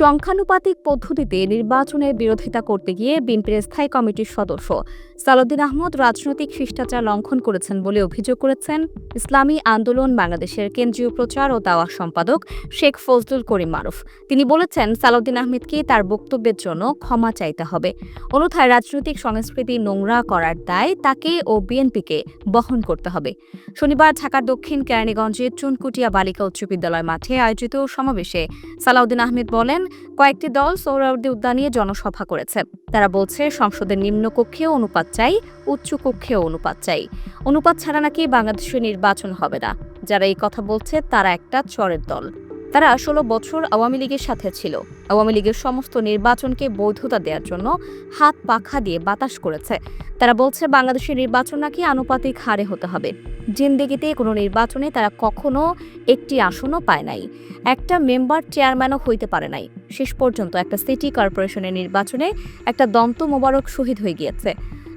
সংখ্যানুপাতিক পদ্ধতিতে নির্বাচনের বিরোধিতা করতে গিয়ে বিএনপির স্থায়ী কমিটির সদস্য সালাউদ্দিন আহমদ রাজনৈতিক শিষ্টাচার লঙ্ঘন করেছেন বলে অভিযোগ করেছেন ইসলামী আন্দোলন বাংলাদেশের কেন্দ্রীয় প্রচার ও দাওয়া সম্পাদক শেখ ফজলুল করিম মারুফ। তিনি বলেছেন সালাউদ্দিন আহমেদকে তার বক্তব্যের জন্য ক্ষমা চাইতে হবে। অন্যথায় রাজনৈতিক সংস্কৃতি নোংরা করার দায় তাকে ও বিএনপিকে বহন করতে হবে। শনিবার ঢাকার দক্ষিণ কেরানীগঞ্জের চুনকুটিয়া বালিকা উচ্চ বিদ্যালয় মাঠে আয়োজিত সমাবেশে সালাউদ্দিন আহমেদ বলেন কয়েকটি দল সোহরাওয়ার্দী উদ্যানে জনসভা করেছে। তারা বলছে, সংসদের নিম্নকক্ষেও অনুপাত চাই, উচ্চ কক্ষেও অনুপাত চাই। অনুপাত ছাড়া নাকি বাংলাদেশে নির্বাচন হবে না। যারা এই কথা বলছে, তারা একটা চরের দল। তারা ষোলো বছর আওয়ামী লীগের সাথে ছিল। আওয়ামী লীগের সমস্ত নির্বাচনকে বৈধতা দেওয়ার জন্য হাত পাখা দিয়ে বাতাস করেছে। তারা বলছে, বাংলাদেশের নির্বাচন নাকি আনুপাতিক হারে হতে হবে। জিন্দেগিতে কোনো নির্বাচনে তারা কখনো একটি আসনও পায় নাই। একটা মেম্বার চেয়ারম্যানও হইতে পারে নাই। শেষ পর্যন্ত একটা সিটি কর্পোরেশনের নির্বাচনে একটা দন্ত মোবারক শহীদ হয়ে গিয়েছে।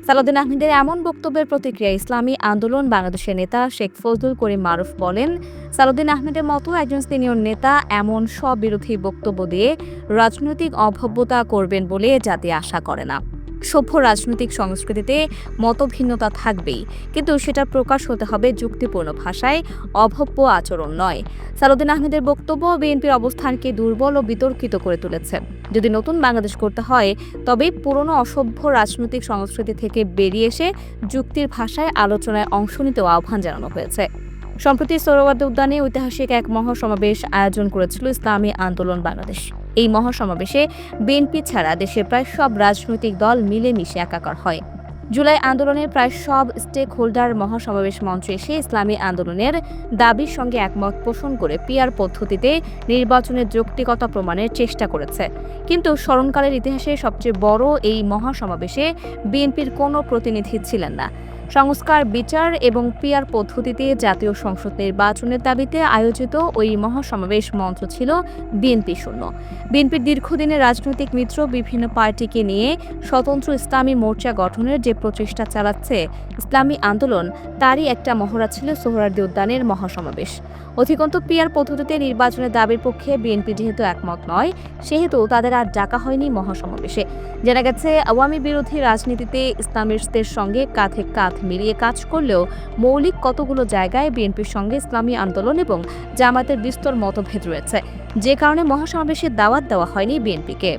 সালাউদ্দিন আহমেদের এমন বক্তব্যের প্রতিক্রিয়া ইসলামী আন্দোলন বাংলাদেশের নেতা শেখ ফজলুল করিম মারুফ বলেন, সালাউদ্দিন আহমেদের মতো একজন সিনিয়র নেতা এমন সব বিরোধী বক্তব্য দিয়ে রাজনৈতিক অভব্যতা করবেন বলে জাতি আশা করে না। সভ্য রাজনৈতিক সংস্কৃতিতে মতভিন্নতা থাকবেই। কিন্তু সেটা প্রকাশ হতে হবে যুক্তিপূর্ণ ভাষায়, অভব্য আচরণ নয়। সালাউদ্দিন আহমেদের বক্তব্য, বিএনপির অবস্থানকে দুর্বল ও বিতর্কিত করে তুলেছে। যদি নতুন বাংলাদেশ করতে হয়, তবে পুরনো অসভ্য রাজনৈতিক সংস্কৃতি থেকে বেরিয়ে এসে যুক্তির ভাষায় আলোচনায় অংশ নিতেও আহ্বান জানানো হয়েছে। সম্প্রতি সৌরবাদ উদ্যানে ঐতিহাসিক এক মহাসমাবেশ আয়োজন করেছিল ইসলামী আন্দোলন বাংলাদেশ। এই মহাসমাবেশে বিএনপি ছাড়া দেশের প্রায় সব রাজনৈতিক দল মিলেমিশে একাকার হয়। জুলাই আন্দোলনের প্রায় সব স্টেক হোল্ডার মহাসমাবেশ মঞ্চে এসে ইসলামী আন্দোলনের দাবির সঙ্গে একমত পোষণ করে পিয়ার পদ্ধতিতে নির্বাচনের যৌক্তিকতা প্রমাণের চেষ্টা করেছে। কিন্তু স্মরণকালের ইতিহাসে সবচেয়ে বড় এই মহাসমাবেশে বিএনপির কোনো প্রতিনিধি ছিলেন না। সংস্কার, বিচার এবং পিয়ার পদ্ধতিতে জাতীয় সংসদ নির্বাচনের দাবিতে আয়োজিত ওই মহাসমাবেশ মঞ্চ ছিল বিএনপি শূন্য। বিএনপির দীর্ঘদিনের রাজনৈতিক মিত্র বিভিন্ন পার্টিকে নিয়ে স্বতন্ত্র ইসলামী মোর্চা গঠনের যে প্রচেষ্টা চালাচ্ছে ইসলামী আন্দোলন, তারই একটা মহড়া ছিল সোহরার্দি উদ্যানের মহাসমাবেশ। অধিকন্তু পিয়ার পদ্ধতিতে নির্বাচনের দাবির পক্ষে বিএনপি যেহেতু একমত নয়, সেহেতু তাদের আর ডাকা হয়নি মহাসমাবেশে। জানা গেছে, আওয়ামী বিরোধী রাজনীতিতে ইসলামিস্টদের সঙ্গে কাঁধে কাঁধ মিলিয়ে কাজ করলেও মৌলিক কতগুলো জায়গায় বিএনপির সঙ্গে ইসলামী আন্দোলন এবং জামাতের বিস্তর মতভেদ রয়েছে। যে কারণে মহাসমাবেশের দাওয়াত দেওয়া হয়নি বিএনপিকে।